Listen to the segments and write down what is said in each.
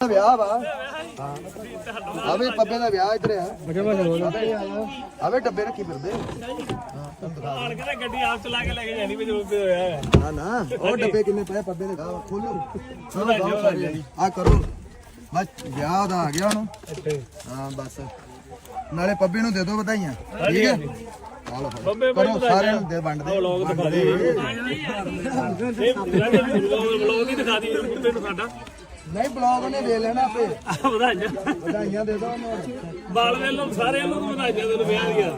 ਵਿਆਹ ਵਾ। ਆਵੇ ਪੱਬੇ ਦਾ ਵਿਆਹ ਇੱਧਰ ਆ। ਆਵੇ ਡੱਬੇ ਰੱਖੀ ਫਿਰਦੇ। ਆਣ ਕੇ ਤਾਂ ਗੱਡੀ ਆਪ ਚਲਾ ਕੇ ਲੈ ਕੇ ਜਾਣੀ ਵੀ ਜਦੋਂ ਤੇ ਹੋਇਆ। ਨਾ ਨਾ ਉਹ ਡੱਬੇ ਕਿੰਨੇ ਪਏ ਪੱਬੇ ਦੇ ਗਾਹ ਖੋਲੋ ਆ ਕਰੋ। ਬਸ ਵਿਆਹ ਦਾ ਆ ਗਿਆ ਹੁਣ। ਹਾਂ ਬਸ। ਨਾਲੇ ਪੱਬੇ ਨੂੰ ਦੇ ਦਿਓ ਵਧਾਈਆਂ। ਠੀਕ ਹੈ ਕਰੋ ਸਾਰਿਆਂ ਨੂੰ ਦੇ ਵੰਡ ਦੇ। ਵਲੌਗ ਦਿਖਾ ਦੇ। ਇਹ ਵਲੌਗ ਹੀ ਦਿਖਾ ਦੀ ਤੈਨੂੰ ਸਾਡਾ ਨਹੀਂ ਬਲੌਗ ਨੇ ਦੇ ਲੈਣਾ ਆਪੇ। ਵਧਾਈਆਂ। ਵਧਾਈਆਂ ਦੇ ਦੋ ਉਹਨੂੰ ਬਾਲ ਵੇਲੋਂ ਸਾਰਿਆਂ ਨੂੰ ਵਧਾਈਆਂ ਤੈਨੂੰ ਵਿਆਹ ਦੀਆਂ।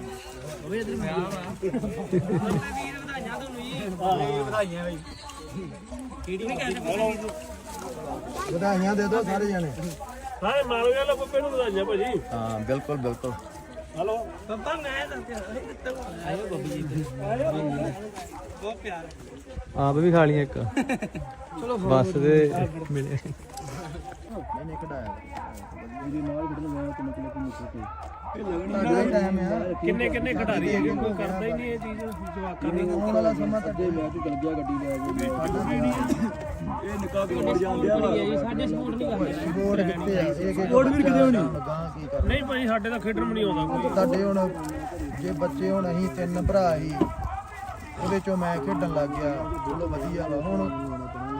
ਵਧਾਈਆਂ ਦੇ ਦੋ ਸਾਰੇ ਜਣੇ। ਸਾਰੇ ਮਾਲ ਵੇਲੋਂ ਬੱਬੇ ਨੂੰ ਵਧਾਈਆਂ ਭਾਜੀ। ਹਾਂ ਬਿਲਕੁਲ ਬਿਲਕੁਲ। ਹਲੋ। ਬੱਬਾ ਮੈਂ ਆਪ ਵੀ ਖਾ ਲਈਆਂ ਇੱਕ। ਚਲੋ ਬੱਸ ਦੇ ਮਿਲੇ। ਮੈਨੇ ਕਢਾਇਆ ਇਹਦੇ ਨਾਲ ਕਿਹੜਾ ਕਿੰਨੇ ਕਿੰਨੇ ਕਿੰਨੇ ਟਾਈਮ ਆ? ਕਿੰਨੇ ਕਿੰਨੇ ਖਿਡਾਰੀ ਹੈਗੇ ਕੋਈ ਕਰਦਾ ਹੀ ਨਹੀਂ ਇਹ ਚੀਜ਼ ਜਵਾਕਾਂ ਦੀ। ਆਉਣ ਵਾਲਾ ਸਮਾਂ ਤੁਹਾਡੇ ਲੈ ਕੇ ਚਲ ਗਿਆ ਗੱਡੀ ਲੈ ਕੇ। ਇਹ ਨਿਕਾ ਕੇ ਮਰ ਜਾਂਦਿਆ ਵਾ ਸਾਡੇ ਸਪੋਰਟ ਨਹੀਂ ਕਰਦੇ ਸਪੋਰਟ ਕਿੱਥੇ ਆ। ਇਹ ਸਪੋਰਟ ਵੀ ਕਿਤੇ ਹੋਣੀ? ਗਾਂ ਕੀ ਕਰ ਨਹੀਂ ਭਾਈ ਸਾਡੇ ਤਾਂ ਖੇਡਣ ਵੀ ਨਹੀਂ ਆਉਂਦਾ ਕੋਈ। ਤੁਹਾਡੇ ਹੁਣ ਜੇ ਬੱਚੇ ਹੁਣ ਅਸੀਂ ਤਿੰਨ ਭਰਾ ਸੀ ਉਹਦੇ ਚੋਂ ਮੈਂ ਖੇਡਣ ਲੱਗ ਗਿਆ। ਚਲੋ ਵਧੀਆ ਵਾ। ਹੁਣ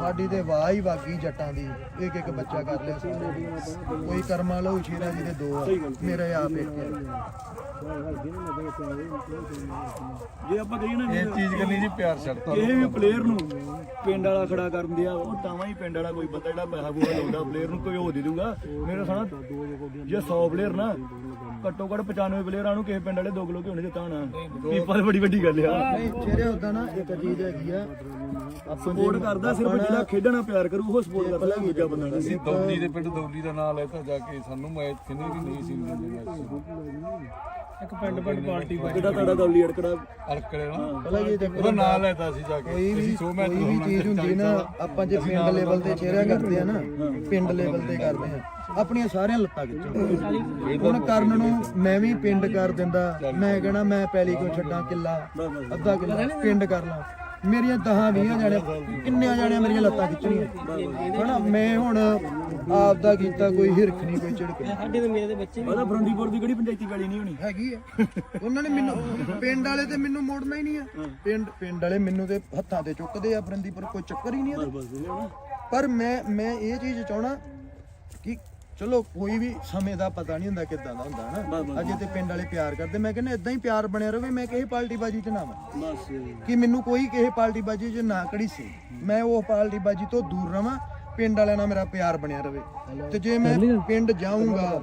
ਸਾਡੀ ਤੇ ਵਾਹ ਹੀ ਵਾਗੀ ਜੱਟਾਂ ਦੀ। ਇੱਕ ਇੱਕ ਬੱਚਾ ਕਰ ਲਿਆ ਸੀ ਕੋਈ ਕਰਮਾਂ ਲਓ ਸ਼ੇਰਾ ਜੀ ਦੇ ਦੋ ਆ। ਮੇਰੇ ਆਪ ਇੱਕ। ਜੇ ਆਪਾਂ ਕਹੀਏ ਨਾ ਇਹ ਚੀਜ਼ ਕਰਨੀ ਜੀ ਪਿਆਰ ਛੱਡਤਾ ਕਿਸੇ ਵੀ ਪਲੇਅਰ ਨੂੰ ਪਿੰਡ ਵਾਲਾ ਖੜਾ ਕਰਨ ਦਿਆ ਉਹ ਤਾਵਾਂ ਹੀ ਪਿੰਡ ਵਾਲਾ ਕੋਈ ਬੰਦਾ ਜਿਹੜਾ ਪੈਸਾ ਪੂਰਾ ਲਾਉਂਦਾ ਪਲੇਅਰ ਨੂੰ ਕੋਈ ਹੋ ਦੇ ਦੂਗਾ। ਮੇਰੇ ਸਾਨਾ ਜੇ 100 ਪਲੇਅਰ ਨਾ ਘੱਟੋ ਘੱਟ 95 ਪਲੇਅਰਾਂ ਨੂੰ ਕਿਸੇ ਪਿੰਡ ਵਾਲੇ ਦੋ ਕਿਲੋ ਘਿਓ ਨਹੀਂ ਦਿੱਤਾ ਹੋਣਾ। ਪੀਪਾ ਦੀ ਬੜੀ ਵੱਡੀ ਗੱਲ ਆ। ਨਹੀਂ ਸ਼ੇਰੇ ਉਦਾਂ ਨਾ ਇੱਕ ਚੀਜ਼ ਹੈਗੀ ਆ ਸਪੋਰਟ ਕਰਦਾ ਸਿਰਫ ਜਿਹੜਾ ਖੇਡਣਾ ਪਿਆਰ ਕਰੂ ਉਹ ਸਪੋਰਟ ਕਰਦਾ ਦੂਜਾ ਬੰਦਾ ਨਹੀਂ ਅਸੀਂ ਦੌਲੀ ਦੇ ਪਿੰਡ ਦੌਲੀ ਦਾ ਨਾਂ ਲੈਤਾ ਜਾ ਕੇ ਸਾਨੂੰ ਮੈਚ ਕਿੰਨੇ ਵੀ ਨਹੀਂ ਸੀ ਇੱਕ ਪਿੰਡ ਪਿੰਡ ਪਾਰਟੀ ਜਿਹੜਾ ਤੁਹਾਡਾ ਦੌਲੀ ਅੜਕੜਾ ਅਰਕੜੇ ਨਾ? ਪਹਿਲਾਂ ਜੀ ਦੇਖੋ। ਉਹਦਾ ਨਾਂ ਲੈਤਾ ਸੀ ਜਾ ਕੇ। ਕੋਈ ਵੀ ਅਸੀਂ ਸੌ ਮੈਚ ਕੋਈ ਵੀ ਚੀਜ਼ ਹੁੰਦੀ ਨਾ ਆਪਾਂ ਜੇ ਪਿੰਡ ਲੈਵਲ ਤੇ ਚਿਹਰਾ ਕਰਦੇ ਆ ਨਾ ਪਿੰਡ ਲੈਵਲ ਤੇ ਕਰਦੇ ਆ। ਆਪਣੀਆਂ ਸਾਰੀਆਂ ਲੱਤਾਂ ਖਿੱਚੋ। ਹੁਣ ਕਰਨ ਨੂੰ ਮੈਂ ਵੀ ਪਿੰਡ ਕਰ ਦਿੰਦਾ। ਮੈਂ ਕਹਣਾ ਮੈਂ ਪੈਲੀ ਕੋ ਛੱਡਾਂ ਕਿੱਲਾ ਅੱਧਾ ਕਿੱਲਾ ਪਿੰਡ ਕਰ ਲਾਂ। ਮੇਰੀਆਂ ਦਹਾਂ 20 ਜਾਣੇ ਕਿੰਨਿਆਂ ਜਾਣਿਆਂ ਮੇਰੀਆਂ ਲੱਤਾਂ ਖਿੱਚਣੀਆਂ। ਹਨਾ ਮੈਂ ਹੁਣ ਆਪ ਦਾ ਕੀਤਾ ਕੋਈ ਹਿਰਖ ਨਹੀਂ ਕੋਈ ਝਿੜਕ ਨਹੀਂ। ਸਾਡੇ ਤੇ ਮੇਰੇ ਦੇ ਬੱਚੇ ਉਹਦਾ ਫਰੰਦੀਪੁਰ ਦੀ ਕਿਹੜੀ ਪੰਚਾਇਤੀ ਪੈਲੀ ਨਹੀਂ ਹੋਣੀ? ਹੈਗੀ ਆ। ਉਹਨਾਂ ਨੇ ਮੈਨੂੰ ਪਿੰਡ ਵਾਲੇ ਤੇ ਮੈਨੂੰ ਮੋੜਨਾ ਹੀ ਨਹੀਂ ਆ। ਪਿੰਡ ਪਿੰਡ ਵਾਲੇ ਮੈਨੂੰ ਤੇ ਹੱਥਾਂ ਤੇ ਚੁੱਕਦੇ ਆ ਫਰੰਦੀਪੁਰ ਕੋਈ ਚੱਕਰ ਹੀ ਨਹੀਂ ਪਰ ਮੈਂ ਮੈਂ ਇਹ ਚੀਜ਼ ਚਾਹਣਾ ਕਿ ਚਲੋ ਕੋਈ ਵੀ ਸਮੇਂ ਦਾ ਪਤਾ ਨਹੀਂ ਹੁੰਦਾ ਕਿੱਦਾਂ ਦਾ ਹੁੰਦਾ ਹਨਾ? ਅਜੇ ਤੇ ਪਿੰਡ ਵਾਲੇ ਪਿਆਰ ਕਰਦੇ ਮੈਂ ਕਹਿੰਦਾ ਇਦਾਂ ਹੀ ਪਿਆਰ ਬਣਿਆ ਰਵੇ ਮੈਂ ਕਿਸੇ ਪਾਰਟੀ ਬਾਜੀ 'ਚ ਨਾ ਆਵਾਂ। ਬਸ। ਕਿ ਮੈਨੂੰ ਕੋਈ ਕਿਸੇ ਪਾਰਟੀ ਬਾਜੀ 'ਚ ਨਾ ਕੜੀ ਸੀ। ਮੈਂ ਉਹ ਪਾਰਟੀ ਬਾਜੀ ਤੋਂ ਦੂਰ ਰਵਾਂ ਪਿੰਡ ਵਾਲਿਆਂ ਨਾਲ ਮੇਰਾ ਪਿਆਰ ਬਣਿਆ ਰਵੇ। ਤੇ ਜੇ ਮੈਂ ਪਿੰਡ ਜਾਊਂਗਾ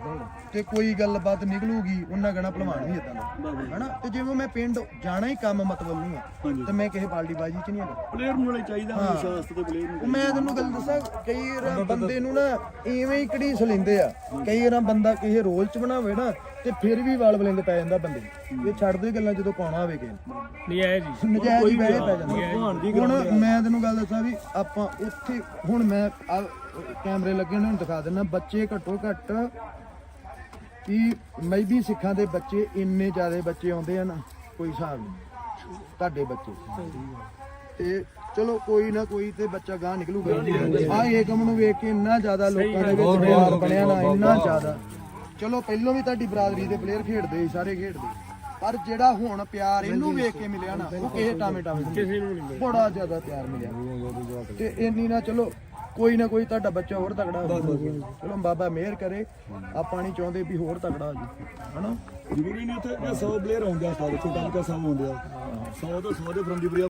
ਤੇ ਕੋਈ ਗੱਲਬਾਤ ਨਿਕਲੂਗੀ ਉਹਨਾਂ ਗਣਾ ਭਲਵਾਨ ਵੀ ਇਦਾਂ ਦਾ ਹਨਾ? ਤੇ ਜਿਵੇਂ ਮੈਂ ਪਿੰਡ ਜਾਣਾ ਹੀ ਕੰਮ ਮਤਲਬ ਨਹੀਂ ਆ ਤੇ ਮੈਂ ਕਿਸੇ ਪਾਰਟੀ ਬਾਜੀ 'ਚ ਨਹੀਂ ਹੈਗਾ। ਪਲੇਅਰ ਨੂੰ ਵਾਲੇ ਚਾਹੀਦਾ ਵਿਸ਼ਵਾਸ ਤੇ ਪਲੇਅਰ ਨੂੰ ਮੈਂ ਤੈਨੂੰ ਗੱਲ ਦੱਸਾਂ ਕਈ ਵਾਰ ਬੰਦੇ ਨੂੰ ਨਾ ਐਵੇਂ ਹੀ ਘੜੀਸ ਲੈਂਦੇ ਆ। ਕਈ ਵਾਰ ਬੰਦਾ ਕਿਸੇ ਰੋਲ 'ਚ ਬਣਾਵੇ ਨਾ ਤੇ ਫਿਰ ਵੀ ਵਾਲ ਬਲਿੰਗ ਪੈ ਜਾਂਦਾ ਬੰਦੇ। ਇਹ ਛੱਡ ਦੇ ਗੱਲਾਂ ਜਦੋਂ ਪਾਉਣਾ ਹੋਵੇ ਕਿਸੇ ਨੂੰ। ਨਹੀਂ ਆਏ ਜੀ ਨਜਾਇਜ਼ ਹੀ ਪੈ ਜਾਂਦਾ। ਹੁਣ ਮੈਂ ਤੈਨੂੰ ਗੱਲ ਦੱਸਾਂ ਵੀ ਆਪਾਂ ਉੱਥੇ ਹੁਣ ਮੈਂ ਆਹ ਕੈਮਰੇ ਲੱਗੇ ਨੇ ਹੁਣ ਦਿਖਾ ਦਿੰਦਾ। ਬੱਚੇ ਘੱਟੋ ਘੱਟ ਕਿ ਮੈਬੀ ਸਿੱਖਾਂ ਦੇ ਬੱਚੇ ਇੰਨੇ ਜ਼ਿਆਦੇ ਬੱਚੇ ਆਉਂਦੇ ਆ ਨਾ ਕੋਈ ਹਿਸਾਬ ਨਹੀਂ। ਤੁਹਾਡੇ ਬੱਚੇ। ਤੇ ਚਲੋ ਕੋਈ ਨਾ ਕੋਈ ਤੇ ਬੱਚਾ ਗਾਂ ਨਿਕਲੂਗਾ। ਆ ਏਕਮ ਨੂੰ ਵੇਖ ਕੇ ਇੰਨਾ ਜ਼ਿਆਦਾ ਲੋਕਾਂ ਦੇ ਵਿੱਚ ਪਿਆਰ ਬਣਿਆ ਨਾ ਇੰਨਾ ਜ਼ਿਆਦਾ। ਚਲੋ ਪਹਿਲਾਂ ਵੀ ਤੁਹਾਡੀ ਬਰਾਦਰੀ ਦੇ ਪਲੇਅਰ ਖੇਡਦੇ ਸੀ ਸਾਰੇ ਖੇਡਦੇ ਪਰ ਜਿਹੜਾ ਹੁਣ ਪਿਆਰ ਇਹਨੂੰ ਵੇਖ ਕੇ ਮਿਲਿਆ ਨਾ ਉਹ ਕਿਸੇ ਟਾਵੇਂ ਟਾਵੇਂ ਕਿਸੇ ਨੂੰ ਨਹੀਂ ਬੜਾ ਜ਼ਿਆਦਾ ਪਿਆਰ ਮਿਲਿਆ। ਤੇ ਇੰਨੀ ਨਾ ਚਲੋ ਕੋਈ ਨਾ ਕੋਈ ਤੁਹਾਡਾ ਬੱਚਾ ਹੋਰ ਤਕੜਾ ਹੋ ਜਾਊ। ਚਲੋ ਬਾਬਾ ਮਿਹਰ ਕਰੇ ਆਪਾਂ ਨਹੀਂ ਚਾਹੁੰਦੇ ਵੀ ਹੋਰ ਤਕੜਾ ਹੋ ਜੀ ਹਨਾ? ਜ਼ਰੂਰੀ ਨਹੀਂ ਉੱਥੇ 100 ਪਲੇਅਰ ਆਉਂਦੇ ਆ ਸਾਰੇ ਛੋਟਾ ਮੋਟਾ 100 ਆਉਂਦੇ ਆ। 100 ਤੋਂ 100 ਦੇ ਫਰੰਦੀਪੁਰ